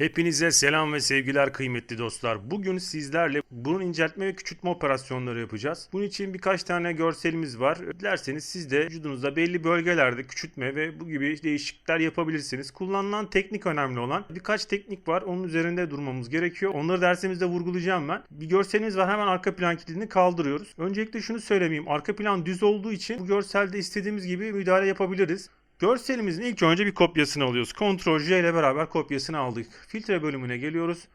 Hepinize selam ve sevgiler kıymetli dostlar. Bugün sizlerle burun inceltme ve küçültme operasyonları yapacağız. Bunun için birkaç tane görselimiz var. Dilerseniz siz de vücudunuzda belli bölgelerde küçültme ve bu gibi değişiklikler yapabilirsiniz. Kullanılan teknik önemli olan. Birkaç teknik var. Onun üzerinde durmamız gerekiyor. Onları dersimizde vurgulayacağım ben. Bir görselimiz var. Hemen arka plan kilidini kaldırıyoruz. Öncelikle şunu söylemeyeyim. Arka plan düz olduğu için bu görselde istediğimiz gibi müdahale yapabiliriz. Görselimizin ilk önce bir kopyasını alıyoruz. Ctrl J ile beraber kopyasını aldık. Filtre bölümüne geliyoruz.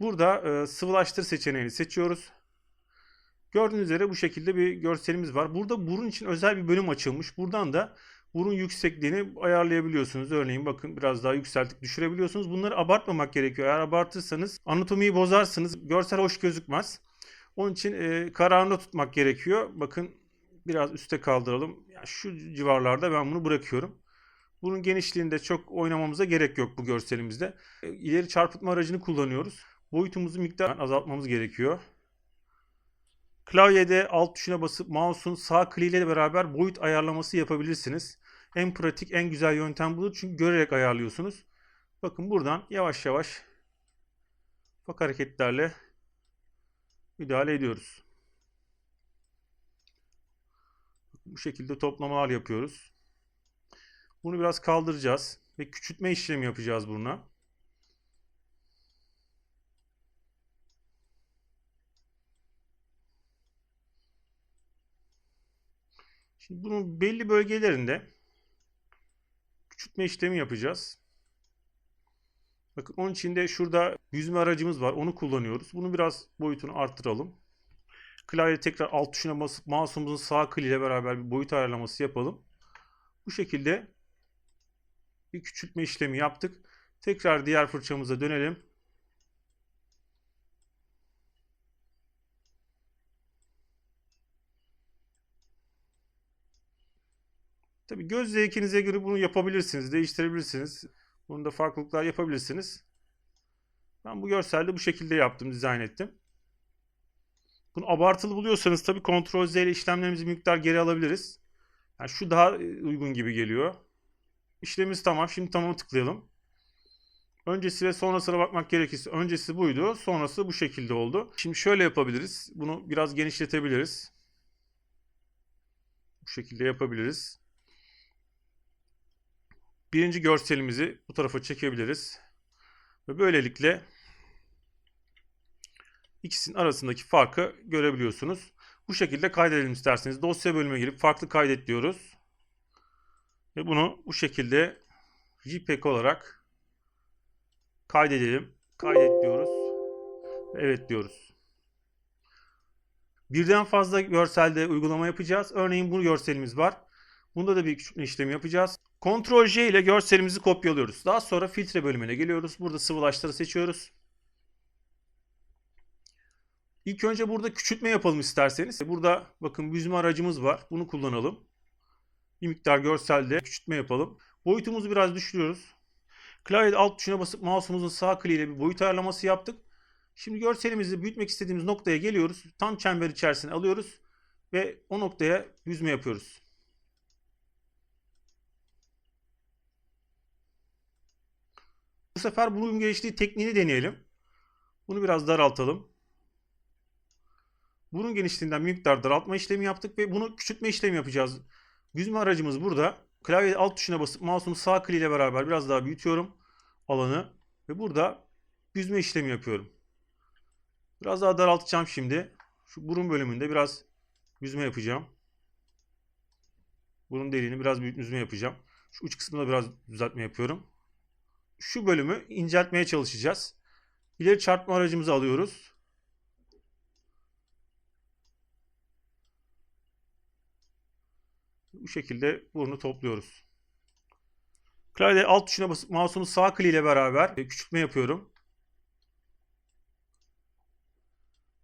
Burada e, sıvılaştır seçeneğini seçiyoruz. Gördüğünüz üzere bu şekilde bir görselimiz var. Burada burun için özel bir bölüm açılmış. Buradan da burun yüksekliğini ayarlayabiliyorsunuz. Örneğin bakın biraz daha yükseltip düşürebiliyorsunuz. Bunları abartmamak gerekiyor. Eğer abartırsanız anatomiyi bozarsınız. Görsel hoş gözükmez. Onun için e, kararında tutmak gerekiyor. Bakın biraz üste kaldıralım. Ya şu civarlarda ben bunu bırakıyorum. Bunun genişliğinde çok oynamamıza gerek yok bu görselimizde. E, İleri çarpıtma aracını kullanıyoruz. Boyutumuzu miktar azaltmamız gerekiyor. Klavyede alt tuşuna basıp mouse'un sağ kliğiyle beraber boyut ayarlaması yapabilirsiniz. En pratik, en güzel yöntem budur. Çünkü görerek ayarlıyorsunuz. Bakın buradan yavaş yavaş ufak hareketlerle müdahale ediyoruz. Bu şekilde toplamalar yapıyoruz. Bunu biraz kaldıracağız ve küçültme işlemi yapacağız buna. Şimdi bunun belli bölgelerinde küçültme işlemi yapacağız. Bakın onun için de şurada yüzme aracımız var. Onu kullanıyoruz. Bunu biraz boyutunu arttıralım. Klavye tekrar alt tuşuna basıp mouse'umuzun sağ kliğiyle beraber bir boyut ayarlaması yapalım. Bu şekilde bir küçültme işlemi yaptık. Tekrar diğer fırçamıza dönelim. Tabi göz zevkinize göre bunu yapabilirsiniz, değiştirebilirsiniz. Bunu da farklılıklar yapabilirsiniz. Ben bu görselde bu şekilde yaptım, dizayn ettim. Bunu abartılı buluyorsanız tabii Ctrl Z ile işlemlerimizi miktar geri alabiliriz. Yani şu daha e, uygun gibi geliyor. İşlemimiz tamam. Şimdi tamamı tıklayalım. Öncesi ve sonrasına bakmak gerekirse öncesi buydu. Sonrası bu şekilde oldu. Şimdi şöyle yapabiliriz. Bunu biraz genişletebiliriz. Bu şekilde yapabiliriz. Birinci görselimizi bu tarafa çekebiliriz. Ve böylelikle ikisinin arasındaki farkı görebiliyorsunuz. Bu şekilde kaydedelim isterseniz. Dosya bölümüne girip farklı kaydet diyoruz. Ve bunu bu şekilde JPEG olarak kaydedelim. Kaydet diyoruz. Evet diyoruz. Birden fazla görselde uygulama yapacağız. Örneğin bu görselimiz var. Bunda da bir küçültme işlemi yapacağız. Ctrl J ile görselimizi kopyalıyoruz. Daha sonra filtre bölümüne geliyoruz. Burada sıvılaştırı seçiyoruz. İlk önce burada küçültme yapalım isterseniz. Burada bakın yüzme aracımız var. Bunu kullanalım. Bir miktar görselde küçültme yapalım. Boyutumuzu biraz düşürüyoruz. Klavyede alt tuşuna basıp mouse'umuzun sağ kliğiyle bir boyut ayarlaması yaptık. Şimdi görselimizi büyütmek istediğimiz noktaya geliyoruz. Tam çember içerisine alıyoruz ve o noktaya yüzme yapıyoruz. Bu sefer bunun geliştiği tekniğini deneyelim. Bunu biraz daraltalım. Burun genişliğinden bir miktar daraltma işlemi yaptık ve bunu küçültme işlemi yapacağız. Yüzme aracımız burada. Klavye alt tuşuna basıp mouse'un sağ kliğiyle beraber biraz daha büyütüyorum alanı ve burada yüzme işlemi yapıyorum. Biraz daha daraltacağım şimdi. Şu burun bölümünde biraz yüzme yapacağım. Burun deliğini biraz büyük yüzme yapacağım. Şu uç kısmında biraz düzeltme yapıyorum. Şu bölümü inceltmeye çalışacağız. İleri çarpma aracımızı alıyoruz. Bu şekilde burnu topluyoruz. Klavye alt tuşuna basıp mouse'un sağ kliğiyle beraber küçültme yapıyorum.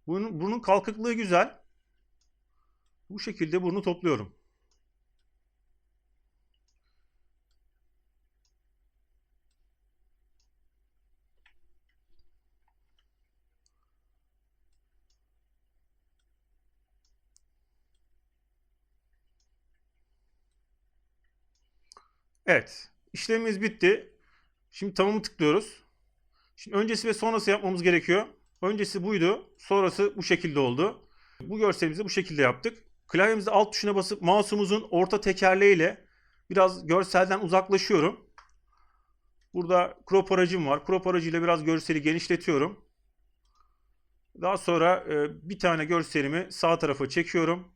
Bunun, burnun kalkıklığı güzel. Bu şekilde burnu topluyorum. Evet. işlemimiz bitti. Şimdi tamamı tıklıyoruz. Şimdi öncesi ve sonrası yapmamız gerekiyor. Öncesi buydu. Sonrası bu şekilde oldu. Bu görselimizi bu şekilde yaptık. Klavyemizde alt tuşuna basıp mouse'umuzun orta tekerleğiyle biraz görselden uzaklaşıyorum. Burada crop aracım var. Crop aracıyla biraz görseli genişletiyorum. Daha sonra e, bir tane görselimi sağ tarafa çekiyorum.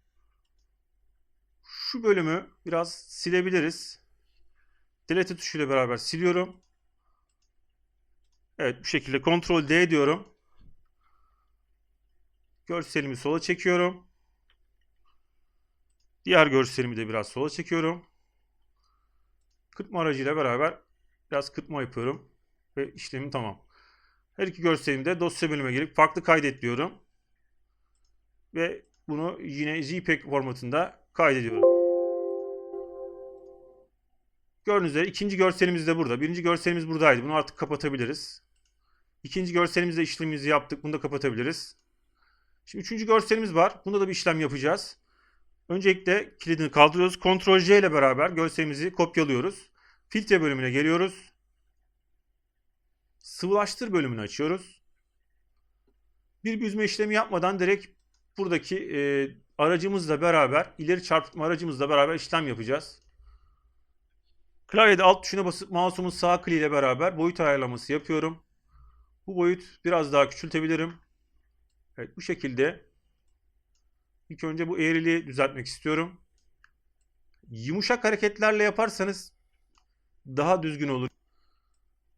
Şu bölümü biraz silebiliriz. Delete tuşuyla beraber siliyorum. Evet bu şekilde Ctrl D diyorum. Görselimi sola çekiyorum. Diğer görselimi de biraz sola çekiyorum. Kırpma aracıyla beraber biraz kırpma yapıyorum. Ve işlemim tamam. Her iki görselimi de dosya bölüme girip farklı kaydet diyorum. Ve bunu yine JPEG formatında kaydediyorum. Gördüğünüz üzere ikinci görselimiz de burada. Birinci görselimiz buradaydı. Bunu artık kapatabiliriz. İkinci görselimizde işlemimizi yaptık. Bunu da kapatabiliriz. Şimdi üçüncü görselimiz var. Bunda da bir işlem yapacağız. Öncelikle kilidini kaldırıyoruz. Ctrl J ile beraber görselimizi kopyalıyoruz. Filtre bölümüne geliyoruz. Sıvılaştır bölümünü açıyoruz. Bir büzme işlemi yapmadan direkt buradaki e, aracımızla beraber, ileri çarpıtma aracımızla beraber işlem yapacağız. Klavyede alt tuşuna basıp mouse'umun sağ kliği ile beraber boyut ayarlaması yapıyorum. Bu boyut biraz daha küçültebilirim. Evet bu şekilde. İlk önce bu eğriliği düzeltmek istiyorum. Yumuşak hareketlerle yaparsanız daha düzgün olur.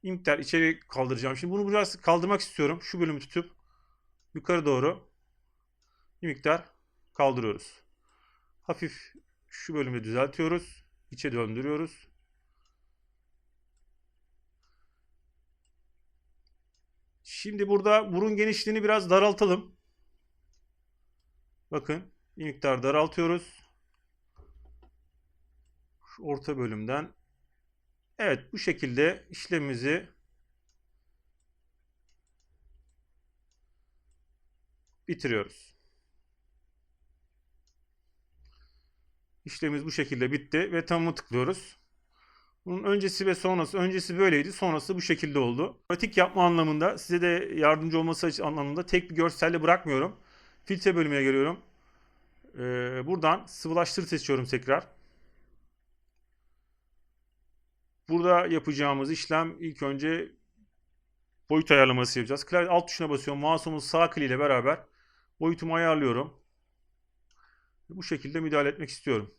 Miktar içeri kaldıracağım. Şimdi bunu biraz kaldırmak istiyorum. Şu bölümü tutup yukarı doğru bir miktar kaldırıyoruz. Hafif şu bölümü düzeltiyoruz. İçe döndürüyoruz. Şimdi burada burun genişliğini biraz daraltalım. Bakın bir miktar daraltıyoruz. Şu orta bölümden. Evet bu şekilde işlemimizi bitiriyoruz. İşlemimiz bu şekilde bitti ve tamamı tıklıyoruz. Bunun öncesi ve sonrası, öncesi böyleydi, sonrası bu şekilde oldu. Pratik yapma anlamında, size de yardımcı olması anlamında tek bir görselle bırakmıyorum. Filtre bölümüne geliyorum. Ee, buradan sıvılaştır seçiyorum tekrar. Burada yapacağımız işlem ilk önce boyut ayarlaması yapacağız. Klavye alt tuşuna basıyorum. Mouse'umun sağ kliği ile beraber boyutumu ayarlıyorum. Bu şekilde müdahale etmek istiyorum.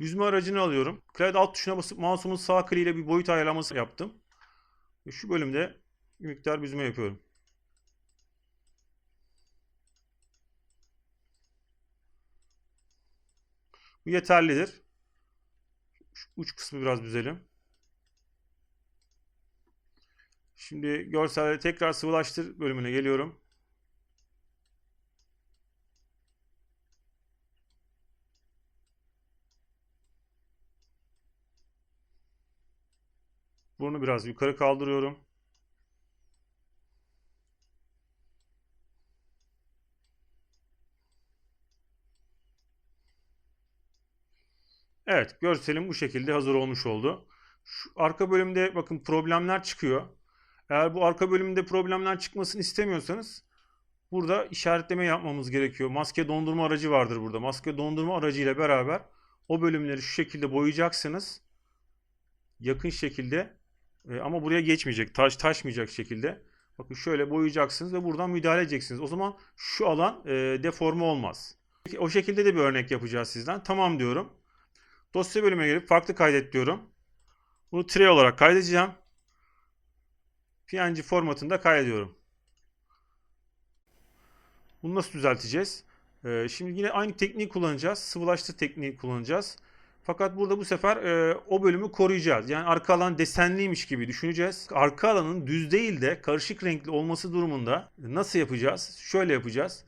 Yüzme aracını alıyorum. Klavye alt tuşuna basıp mouse'umun sağ kliğiyle bir boyut ayarlaması yaptım. Ve şu bölümde bir miktar büzme yapıyorum. Bu yeterlidir. Şu uç kısmı biraz büzelim. Şimdi görselde tekrar sıvılaştır bölümüne geliyorum. Burnu biraz yukarı kaldırıyorum. Evet, görselim bu şekilde hazır olmuş oldu. Şu arka bölümde bakın problemler çıkıyor. Eğer bu arka bölümde problemler çıkmasını istemiyorsanız burada işaretleme yapmamız gerekiyor. Maske dondurma aracı vardır burada. Maske dondurma aracı ile beraber o bölümleri şu şekilde boyayacaksınız. Yakın şekilde e, ama buraya geçmeyecek, taş taşmayacak şekilde. Bakın şöyle boyayacaksınız ve buradan müdahale edeceksiniz. O zaman şu alan e, deforme olmaz. Peki, o şekilde de bir örnek yapacağız sizden. Tamam diyorum. Dosya bölümüne gelip farklı kaydet diyorum. Bunu tray olarak kaydedeceğim. PNG formatında kaydediyorum. Bunu nasıl düzelteceğiz? Ee, şimdi yine aynı tekniği kullanacağız. Sıvılaştır tekniği kullanacağız. Fakat burada bu sefer e, o bölümü koruyacağız. Yani arka alan desenliymiş gibi düşüneceğiz. Arka alanın düz değil de karışık renkli olması durumunda nasıl yapacağız? Şöyle yapacağız.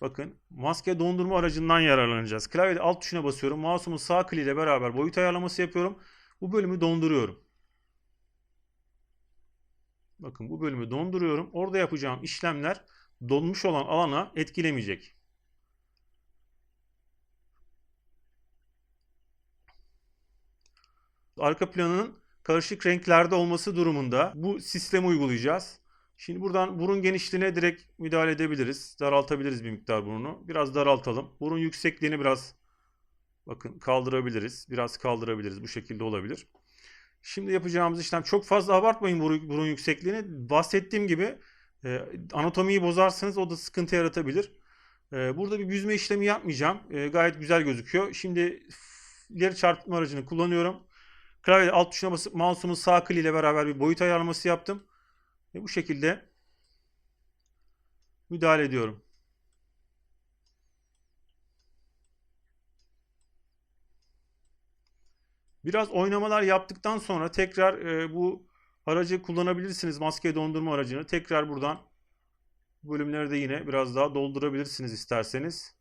Bakın maske dondurma aracından yararlanacağız. Klavyede alt tuşuna basıyorum. Mouse'umun sağ kliğiyle beraber boyut ayarlaması yapıyorum. Bu bölümü donduruyorum. Bakın bu bölümü donduruyorum. Orada yapacağım işlemler donmuş olan alana etkilemeyecek. Arka planının karışık renklerde olması durumunda bu sistemi uygulayacağız. Şimdi buradan burun genişliğine direkt müdahale edebiliriz. Daraltabiliriz bir miktar burunu. Biraz daraltalım. Burun yüksekliğini biraz bakın kaldırabiliriz. Biraz kaldırabiliriz. Bu şekilde olabilir. Şimdi yapacağımız işlem çok fazla abartmayın burun, yüksekliğini. Bahsettiğim gibi e, anatomiyi bozarsanız o da sıkıntı yaratabilir. E, burada bir büzme işlemi yapmayacağım. E, gayet güzel gözüküyor. Şimdi ileri çarpıtma aracını kullanıyorum. Klavyede alt tuşuna basıp mouse'umun sağ kli ile beraber bir boyut ayarlaması yaptım. Ve bu şekilde müdahale ediyorum. Biraz oynamalar yaptıktan sonra tekrar e, bu aracı kullanabilirsiniz. Maske dondurma aracını. Tekrar buradan bu bölümleri de yine biraz daha doldurabilirsiniz isterseniz.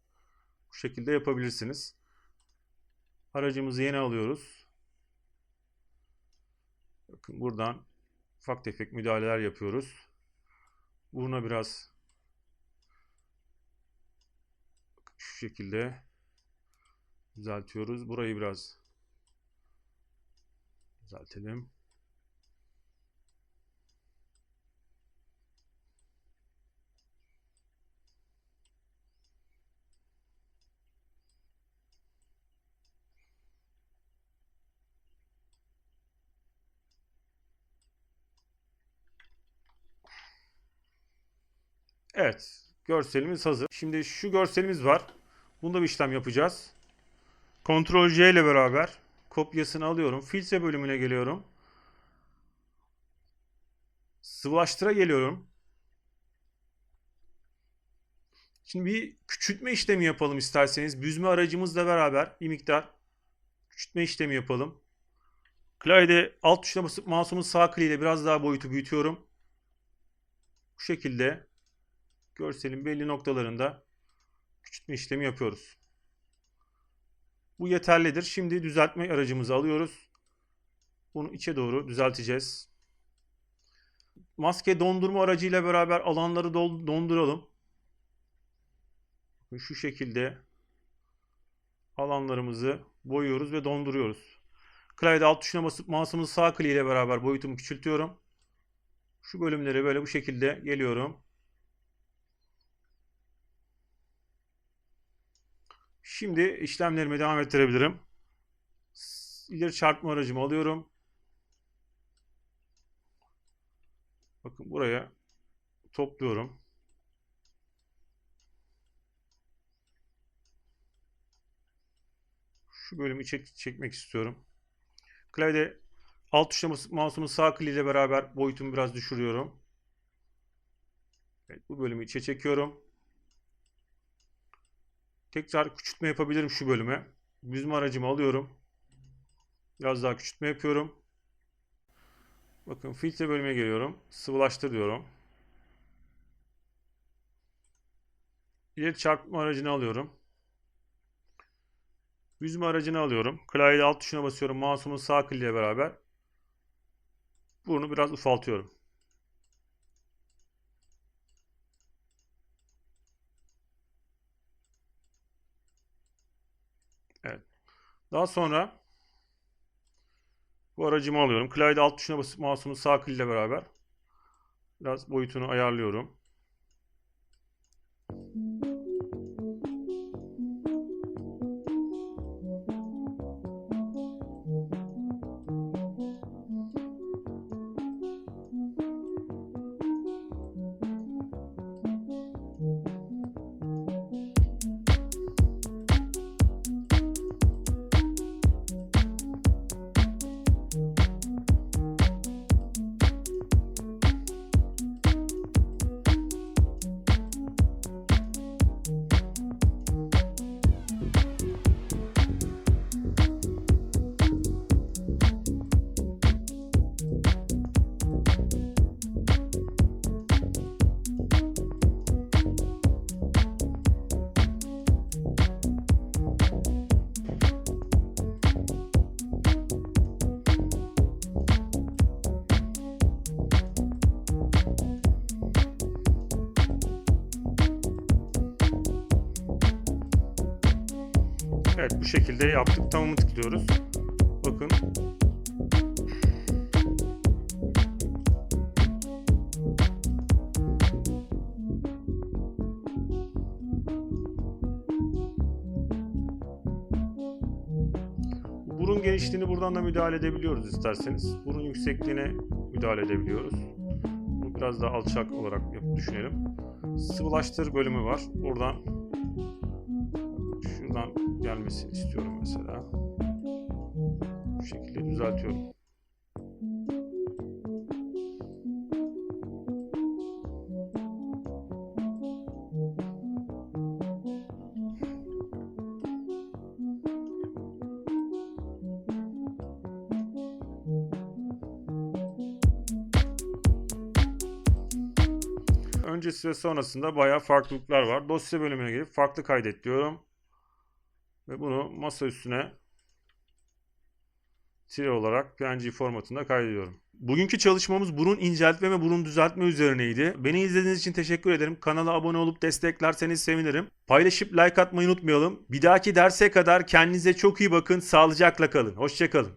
Bu şekilde yapabilirsiniz. Aracımızı yeni alıyoruz. Bakın buradan ufak tefek müdahaleler yapıyoruz. Buruna biraz şu şekilde düzeltiyoruz. Burayı biraz düzeltelim. Evet. Görselimiz hazır. Şimdi şu görselimiz var. Bunda bir işlem yapacağız. Ctrl J ile beraber kopyasını alıyorum. Filtre bölümüne geliyorum. Sıvılaştıra geliyorum. Şimdi bir küçültme işlemi yapalım isterseniz. Büzme aracımızla beraber bir miktar küçültme işlemi yapalım. Klavyede alt tuşuna basıp mouse'umun sağ kliğiyle biraz daha boyutu büyütüyorum. Bu şekilde görselin belli noktalarında küçültme işlemi yapıyoruz. Bu yeterlidir. Şimdi düzeltme aracımızı alıyoruz. Bunu içe doğru düzelteceğiz. Maske dondurma aracıyla beraber alanları donduralım. Şu şekilde alanlarımızı boyuyoruz ve donduruyoruz. Klavyede alt tuşuna basıp mouse'umun sağ kliğiyle beraber boyutumu küçültüyorum. Şu bölümleri böyle bu şekilde geliyorum. Şimdi işlemlerime devam ettirebilirim. İleri çarpma aracımı alıyorum. Bakın buraya topluyorum. Şu bölümü çek çekmek istiyorum. Klavyede alt tuşla mouse'umun sağ kliğiyle beraber boyutumu biraz düşürüyorum. Evet, bu bölümü içe çekiyorum. Tekrar küçültme yapabilirim şu bölüme. Büzme aracımı alıyorum. Biraz daha küçültme yapıyorum. Bakın filtre bölüme geliyorum. Sıvılaştır diyorum. İleri çarpma aracını alıyorum. Büzme aracını alıyorum. Klavyede alt tuşuna basıyorum. Mouse'umun sağ kliğiyle beraber. Burnu biraz ufaltıyorum. Evet. Daha sonra bu aracımı alıyorum. Klavyede alt tuşuna basıp mouse'umun sağ kliğiyle beraber biraz boyutunu ayarlıyorum. Evet bu şekilde yaptık. Tamamı tıklıyoruz. Bakın. Burun genişliğini buradan da müdahale edebiliyoruz isterseniz. Burun yüksekliğine müdahale edebiliyoruz. Bunu biraz daha alçak olarak düşünelim. Sıvılaştır bölümü var. Buradan şuradan gelmesini istiyorum mesela. Bu şekilde düzeltiyorum. Öncesi ve sonrasında bayağı farklılıklar var. Dosya bölümüne gelip farklı kaydet diyorum. Ve bunu masa üstüne tire olarak PNG formatında kaydediyorum. Bugünkü çalışmamız burun inceltme ve burun düzeltme üzerineydi. Beni izlediğiniz için teşekkür ederim. Kanala abone olup desteklerseniz sevinirim. Paylaşıp like atmayı unutmayalım. Bir dahaki derse kadar kendinize çok iyi bakın. Sağlıcakla kalın. Hoşçakalın.